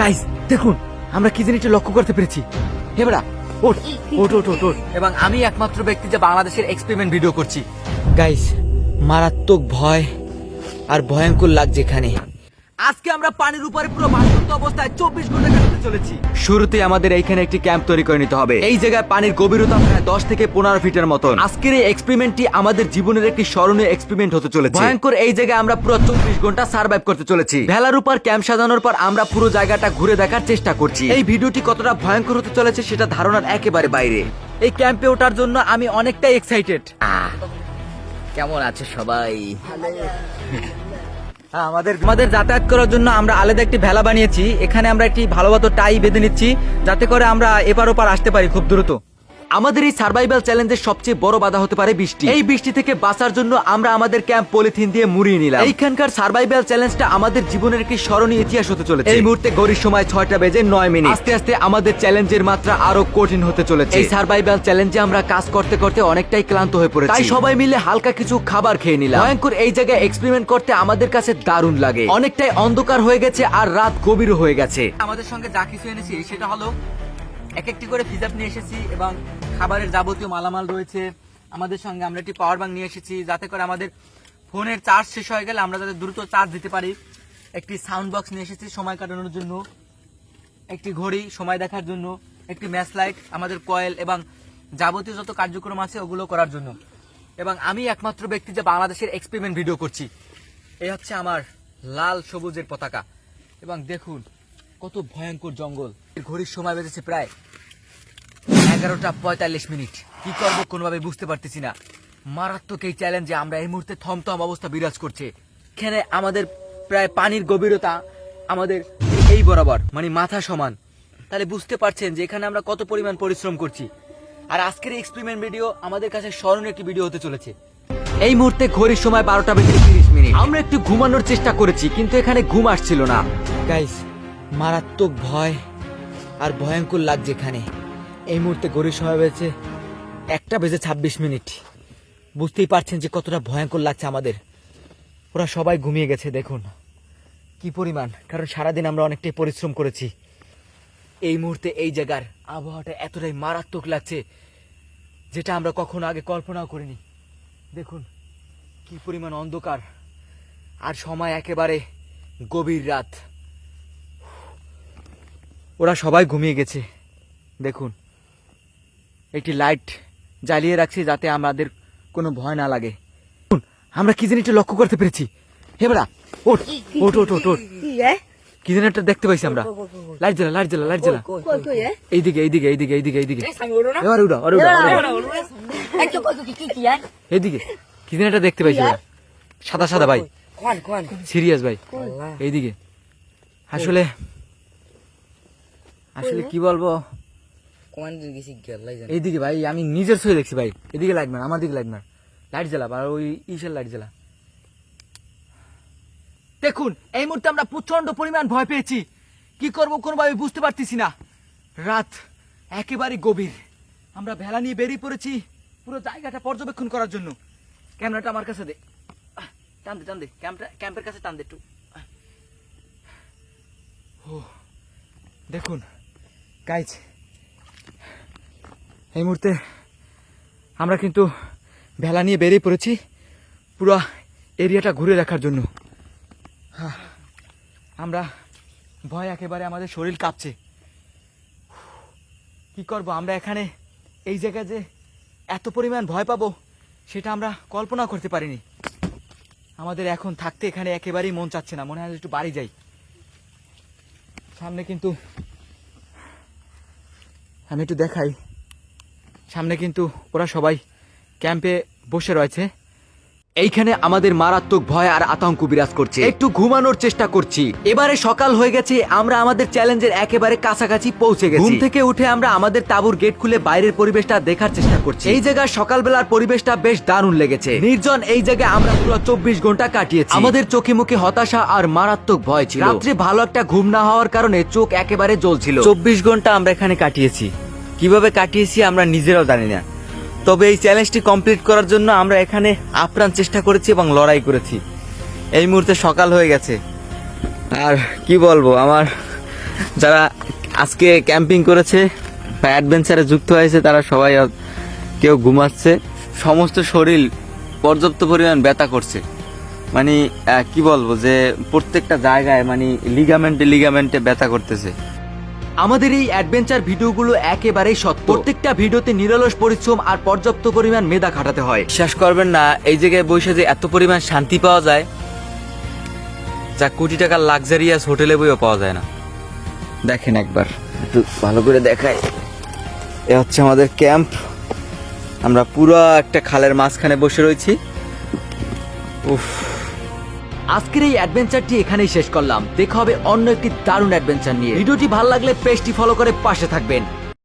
Guys দেখুন আমরা কি জিনিসটা লক্ষ্য করতে পেরেছি? হেবড়া ওঠ ওঠ ওঠ ওঠ ওঠ। এবং আমি একমাত্র ব্যক্তি যে বাংলাদেশের এক্সপেরিমেন্ট ভিডিও করছি। গাইস মারাত্মক ভয় আর ভয়ঙ্কর লাগছে এখানে। আজকে আমরা পানির উপরে পুরো ভাসন্ত অবস্থায় চব্বিশ ঘণ্টা কাটাতে চলেছি। শুরুতে আমাদের এইখানে একটি ক্যাম্প তৈরি করে নিতে হবে। এই জায়গায় পানির গভীরতা প্রায় দশ থেকে পনেরো ফিটের মতন। আজকের এই এক্সপেরিমেন্টটি আমাদের জীবনের একটি স্মরণীয় এক্সপেরিমেন্ট হতে চলেছে। ভয়ঙ্কর এই জায়গায় আমরা পুরো চব্বিশ ঘণ্টা সার্ভাইভ করতে চলেছি। ভেলার উপর ক্যাম্প সাজানোর পর আমরা পুরো জায়গাটা ঘুরে দেখার চেষ্টা করছি। এই ভিডিওটি কতটা ভয়ঙ্কর হতে চলেছে সেটা ধারণার একেবারে বাইরে। এই ক্যাম্পে ওঠার জন্য আমি অনেকটাই এক্সাইটেড কেমন আছে সবাই? আমাদের আমাদের যাতায়াত করার জন্য আমরা আলাদা একটি ভেলা বানিয়েছি। এখানে আমরা একটি ভালো মতো টাই বেঁধে নিচ্ছি, যাতে করে আমরা এপার ওপার আসতে পারি খুব দ্রুত। আমাদের এই সার্ভাইভাল চ্যালেঞ্জের সবচেয়ে বড় বাধা হতে পারে বৃষ্টি। এই বৃষ্টি থেকে বাঁচার জন্য আমরা আমাদের ক্যাম্প পলিথিন দিয়ে মুড়িয়ে নিলাম। এইখানকার সার্ভাইভাল চ্যালেঞ্জটা আমাদের জীবনের একটি স্মরণীয় ইতিহাস হতে চলেছে। এই মুহূর্তে গড়ির সময় ছয়টা বেজে নয় মিনিট। আস্তে আস্তে আমাদের চ্যালেঞ্জের মাত্রা আরও কঠিন হতে চলেছে। এই সার্ভাইভাল চ্যালেঞ্জে আমরা কাজ করতে করতে অনেকটাই ক্লান্ত হয়ে পড়েছি। তাই সবাই মিলে হালকা কিছু খাবার খেয়ে নিলাম। ভয়ঙ্কর এই জায়গায় এক্সপেরিমেন্ট করতে আমাদের কাছে দারুণ লাগে। অনেকটাই অন্ধকার হয়ে গেছে আর রাত গভীর হয়ে গেছে। আমাদের সঙ্গে যা কিছু এনেছি, সেটা হলো এক একটি করে ফিজাপ নিয়ে এসেছি এবং খাবারের যাবতীয় মালামাল রয়েছে। আমাদের সঙ্গে আমরা একটি পাওয়ার ব্যাংক নিয়ে এসেছি, যাতে করে আমাদের ফোনের চার্জ শেষ হয়ে গেলে আমরা যাতে দ্রুত চার্জ দিতে পারি। একটি সাউন্ড বক্স নিয়ে এসেছি সময় কাটানোর জন্য, একটি ঘড়ি সময় দেখার জন্য, একটি ম্যাচ লাইট আমাদের কয়েল এবং যাবতীয় যত কার্যক্রম আছে ওগুলো করার জন্য। এবং আমি একমাত্র ব্যক্তি যে বাংলাদেশের এক্সপেরিমেন্ট ভিডিও করছি। এই হচ্ছে আমার লাল সবুজের পতাকা। এবং দেখুন কত ভয়ঙ্কর জঙ্গল। ঘড়ির সময় বেজেছে প্রায় এগারোটা পঁয়তাল্লিশ মিনিট। কি করব কোনোভাবে বুঝতে পারতেছি না। মারাত্মক এই চ্যালেঞ্জে আমরা এই মুহূর্তে থমথম অবস্থা বিরাজ করছে। এখানে আমাদের প্রায় পানির গভীরতা আমাদের এই বরাবর মানে মাথা সমান। তাহলে বুঝতে পারছেন যে এখানে আমরা কত পরিমাণ পরিশ্রম করছি। আর আজকের এক্সপেরিমেন্ট ভিডিও আমাদের কাছে স্মরণীয় একটি ভিডিও হতে চলেছে। এই মুহূর্তে ঘড়ির সময় বারোটা বেজে তিরিশ মিনিট। আমরা একটু ঘুমানোর চেষ্টা করেছি, কিন্তু এখানে ঘুম আসছিল না। গাইস মারাত্মক ভয় আর ভয়ঙ্কর লাগছে এখানে এই মুহূর্তে ঘড়ির সময় হয়েছে একটা বেজে ছাব্বিশ মিনিট। বুঝতেই পারছেন যে কতটা ভয়ঙ্কর লাগছে আমাদের। ওরা সবাই ঘুমিয়ে গেছে, দেখুন। কি পরিমাণ, কারণ সারাদিন আমরা অনেকটাই পরিশ্রম করেছি। এই মুহূর্তে এই জায়গার আবহাওয়াটা এতটাই মারাত্মক লাগছে, যেটা আমরা কখনো আগে কল্পনাও করিনি। দেখুন, কি পরিমাণ অন্ধকার। আর সময় একেবারে গভীর রাত। ওরা সবাই ঘুমিয়ে গেছে। দেখুন একটি লাইট জ্বালিয়ে রাখছি যাতে আমাদের কোনো ভয় না লাগে। আমরা কি জিনিসটা লক্ষ্য করতে পেরেছি? হেবড়া ওঠ ওঠ ওঠ ওঠ ওঠ। কি জিনিসটা দেখতে পাইছি আমরা। লাইট জ্বালা লাইট জ্বালা লাইট জ্বালা। এইদিকে এইদিকে এইদিকে এইদিকে এইদিকে। এবার উড়া আরে উড়া এইদিকে কি জিনিসটা দেখতে পাইছি সাদা সাদা ভাই। সিরিয়াস ভাই। এইদিকে। আসলে আসলে কি বলব? এইদিকে ভাই আমি নিজের চোখে দেখছি ভাই। এদিকে লাইট মার আমার দিকে লাইট মার। লাইট জ্বালা আর ওই ইসের লাইট জ্বালা। দেখুন এই মুহূর্তে আমরা প্রচণ্ড পরিমাণ ভয় পেয়েছি। কি করব কোনোভাবে বুঝতে পারতেছি না। রাত একেবারে গভীর। আমরা ভেলা নিয়ে বেরিয়ে পড়েছি পুরো জায়গাটা পর্যবেক্ষণ করার জন্য। ক্যামেরাটা আমার কাছে দে। টান দে টান দে। ক্যাম্পটা ক্যাম্পের কাছে টান দে একটু। ও দেখুন গাইজ এই মুহূর্তে আমরা কিন্তু ভেলা নিয়ে বেরিয়ে পড়েছি পুরো এরিয়াটা ঘুরে দেখার জন্য। আমরা ভয় একেবারে আমাদের শরীর কাঁপছে। কি করব, আমরা এখানে এই জায়গায় যে এত পরিমাণ ভয় পাবো, সেটা আমরা কল্পনা করতে পারিনি। আমাদের এখন থাকতে এখানে একেবারেই মন চাচ্ছে না, মনে হয় একটু বাড়ি যাই। সামনে কিন্তু আমি একটু দেখাই। সামনে কিন্তু ওরা সবাই ক্যাম্পে বসে রয়েছে। এইখানে আমাদের মারাত্মক ভয় আর আতঙ্ক বিরাজ করছে। একটু ঘুমানোর চেষ্টা করছি। এবারে সকাল হয়ে গেছে আমরা আমাদের চ্যালেঞ্জের একেবারে কাছাকাছি পৌঁছে গেছি। ঘুম থেকে উঠে আমরা আমাদের তাঁবুর গেট খুলে বাইরের পরিবেশটা দেখার চেষ্টা করছি। এই জায়গায় সকালবেলার পরিবেশটা বেশ দারুণ লেগেছে। নির্জন এই জায়গায় আমরা পুরো চব্বিশ ঘণ্টা কাটিয়েছি। আমাদের চোখে মুখে হতাশা আর মারাত্মক ভয় ছিল। রাত্রে ভালো একটা ঘুম না হওয়ার কারণে চোখ একেবারে জ্বলছিল। চব্বিশ ঘণ্টা আমরা এখানে কাটিয়েছি। কীভাবে কাটিয়েছি আমরা নিজেরাও জানি না। তবে এই চ্যালেঞ্জটি কমপ্লিট করার জন্য আমরা এখানে আপ্রাণ চেষ্টা করেছি এবং লড়াই করেছি। এই মুহূর্তে সকাল হয়ে গেছে। আর কি বলব, আমার যারা আজকে ক্যাম্পিং করেছে বা অ্যাডভেঞ্চারে যুক্ত হয়েছে, তারা সবাই কেউ ঘুমাচ্ছে। সমস্ত শরীর পর্যাপ্ত পরিমাণ ব্যথা করছে। মানে কি বলব যে প্রত্যেকটা জায়গায় মানে লিগামেন্টে লিগামেন্টে ব্যথা করতেছে। আমাদের এই অ্যাডভেঞ্চার ভিডিওগুলো একেবারেই সত্য। প্রত্যেকটা ভিডিওতে নিরলস পরিশ্রম আর পর্যাপ্ত পরিমাণ মেধা খাটাতে হয়। বিশ্বাস করবেন না এই জায়গায় বসে যে এত পরিমাণ শান্তি পাওয়া যায় যা কোটি টাকার লাক্সারিয়াস হোটেলে বইও পাওয়া যায় না। দেখেন একবার। একটু ভালো করে দেখাই। এ হচ্ছে আমাদের ক্যাম্প। আমরা পুরো একটা খালের মাঝখানে বসে রয়েছি। উফ। আজকের এই অ্যাডভেঞ্চারটি এখানেই শেষ করলাম। দেখা হবে অন্য একটি দারুণ অ্যাডভেঞ্চার নিয়ে। ভিডিওটি ভালো লাগলে পেজটি ফলো করে পাশে থাকবেন।